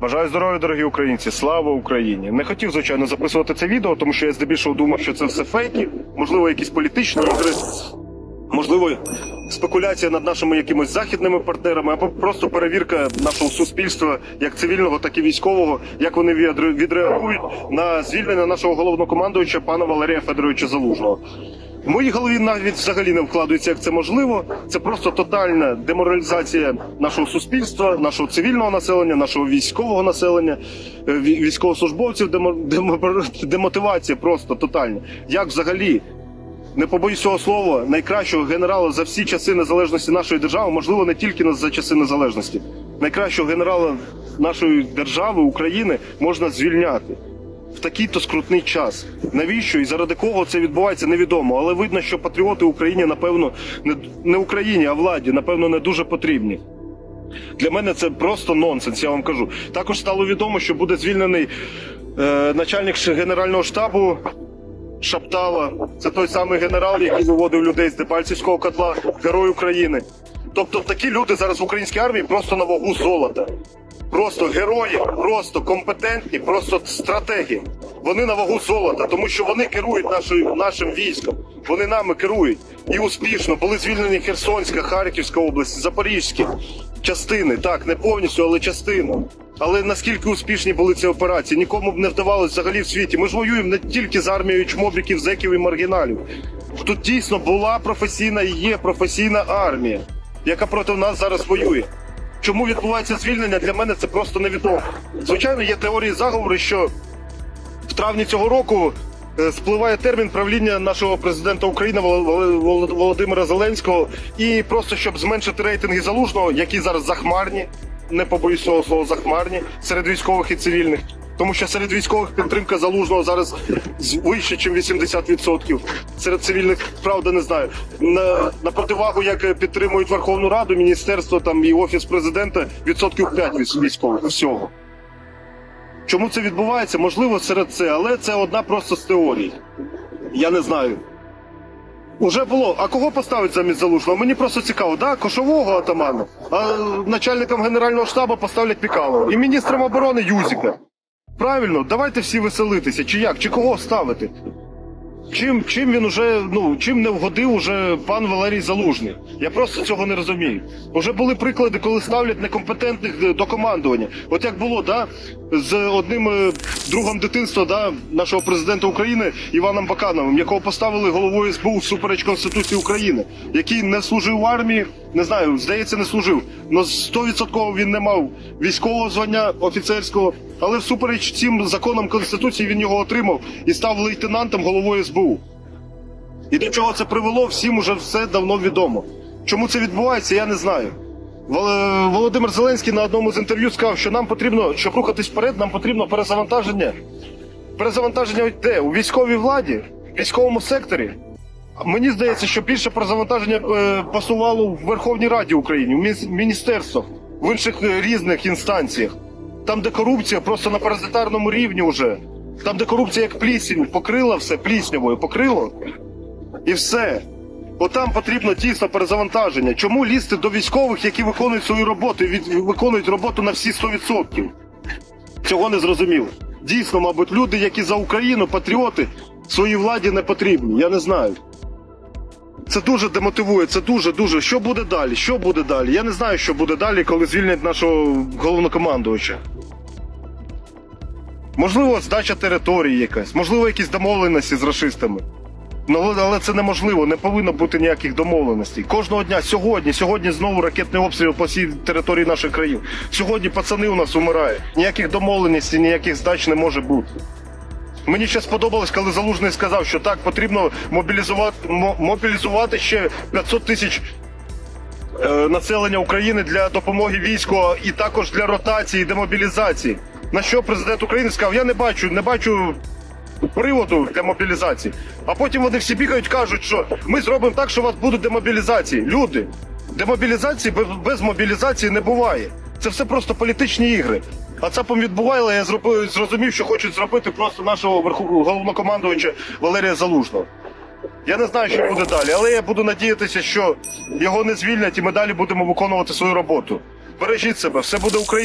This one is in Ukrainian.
Бажаю здоров'я, дорогі українці! Слава Україні! Не хотів, звичайно, записувати це відео, тому що я здебільшого думав, що це все фейки, можливо, якісь політичні ігри, можливо, спекуляція над нашими якимись західними партнерами, або просто перевірка нашого суспільства, як цивільного, так і військового, як вони відреагують на звільнення нашого головнокомандуюча пана Валерія Федоровича Залужного. В моїй голові навіть взагалі не вкладається, як це можливо. Це просто тотальна деморалізація нашого суспільства, нашого цивільного населення, нашого військового населення, е, військовослужбовців. Демо, демо, демотивація просто тотальна. Як взагалі не побоюсь цього слова, найкращого генерала за всі часи незалежності нашої держави, можливо, не тільки за часи незалежності, найкращого генерала нашої держави України можна звільняти в такий-то скрутний час. Навіщо і заради кого це відбувається, невідомо. Але видно, що патріоти Україні, напевно, не, не Україні, а владі, напевно, не дуже потрібні. Для мене це просто нонсенс, я вам кажу. Також стало відомо, що буде звільнений е, начальник генерального штабу Шаптала. Це той самий генерал, який виводив людей з Дебальцівського котла, герой України. Тобто такі люди зараз в українській армії просто на вагу золота. Просто герої, просто компетентні, просто стратегі. Вони на вагу золота, тому що вони керують нашою, нашим військом. Вони нами керують. І успішно були звільнені Херсонська, Харківська область, Запорізькі частини. Так, не повністю, але частину. Але наскільки успішні були ці операції, нікому б не вдавалося взагалі в світі. Ми ж воюємо не тільки з армією чмобіків, зеків і маргіналів. Тут дійсно була професійна і є професійна армія, яка проти нас зараз воює. Чому відбувається звільнення, для мене це просто невідомо. Звичайно, є теорії заговору, що в травні цього року е, спливає термін правління нашого президента України Вол- Вол- Вол- Володимира Зеленського, і просто щоб зменшити рейтинги залужного, які зараз захмарні, не побоюсь цього слова захмарні серед військових і цивільних. Тому що серед військових підтримка залужного зараз вище, ніж 80%. Серед цивільних, правда, не знаю. На, на противагу, як підтримують Верховну Раду, міністерство там і офіс президента, відсотків 5 військових всього. Чому це відбувається? Можливо, серед це, але це одна просто з теорій. Я не знаю. Уже було. А кого поставить замість залужного? Мені просто цікаво, да? Кошового атамана, а начальником генерального штабу поставлять Пікалова. І міністром оборони Юзіка. Правильно, давайте всі веселитися. Чи як? Чи кого ставити? Чим, чим він уже, ну, чим не вгодив уже пан Валерій Залужний? Я просто цього не розумію. Уже були приклади, коли ставлять некомпетентних е, до командування. От як було, да, з одним е, другом дитинства, да, нашого президента України Іваном Бакановим, якого поставили головою СБУ всупереч Конституції України, який не служив в армії, не знаю, здається, не служив. Но 100% він не мав військового звання офіцерського, але всупереч цим законам Конституції він його отримав і став лейтенантом головою СБУ. І до чого це привело, всім уже все давно відомо. Чому це відбувається, я не знаю. Володимир Зеленський на одному з інтерв'ю сказав, що нам потрібно, щоб рухатись вперед, нам потрібно перезавантаження. Перезавантаження де? У військовій владі, в військовому секторі. Мені здається, що більше перезавантаження е, пасувало в Верховній Раді України, в міністерствах, в інших е, різних інстанціях. Там, де корупція просто на паразитарному рівні вже. Там, де корупція як плісінь, покрила все пліснявою, покрило. І все. Бо там потрібно дійсно перезавантаження. Чому лізти до військових, які виконують свою роботу і від, виконують роботу на всі 100%? Цього не зрозуміло. Дійсно, мабуть, люди, які за Україну, патріоти, своїй владі не потрібні. Я не знаю. Це дуже демотивує, це дуже, дуже. Що буде далі? Що буде далі? Я не знаю, що буде далі, коли звільнять нашого головнокомандувача. Можливо, здача території якась, можливо, якісь домовленості з расистами. Ну, але- але це неможливо, не повинно бути ніяких домовленостей. Кожного дня, сьогодні, сьогодні знову ракетний обстріл по всій території наших країн. Сьогодні пацани у нас умирають. Ніяких домовленостей, ніяких здач не може бути. Мені ще сподобалось, коли Залужний сказав, що так потрібно мобілізувати, мобілізувати ще 500 тисяч е, населення України для допомоги війську і також для ротації, демобілізації. На що президент України сказав: я не бачу, не бачу приводу для мобілізації. А потім вони всі бігають, кажуть, що ми зробимо так, що у вас будуть демобілізації. Люди, демобілізації без, мобілізації не буває. Це все просто політичні ігри. А ЦАПом відбувало, я зробив, зрозумів, що хочуть зробити просто нашого головнокомандувача Валерія Залужного. Я не знаю, що буде далі, але я буду надіятися, що його не звільнять і ми далі будемо виконувати свою роботу. Бережіть себе, все буде Україна.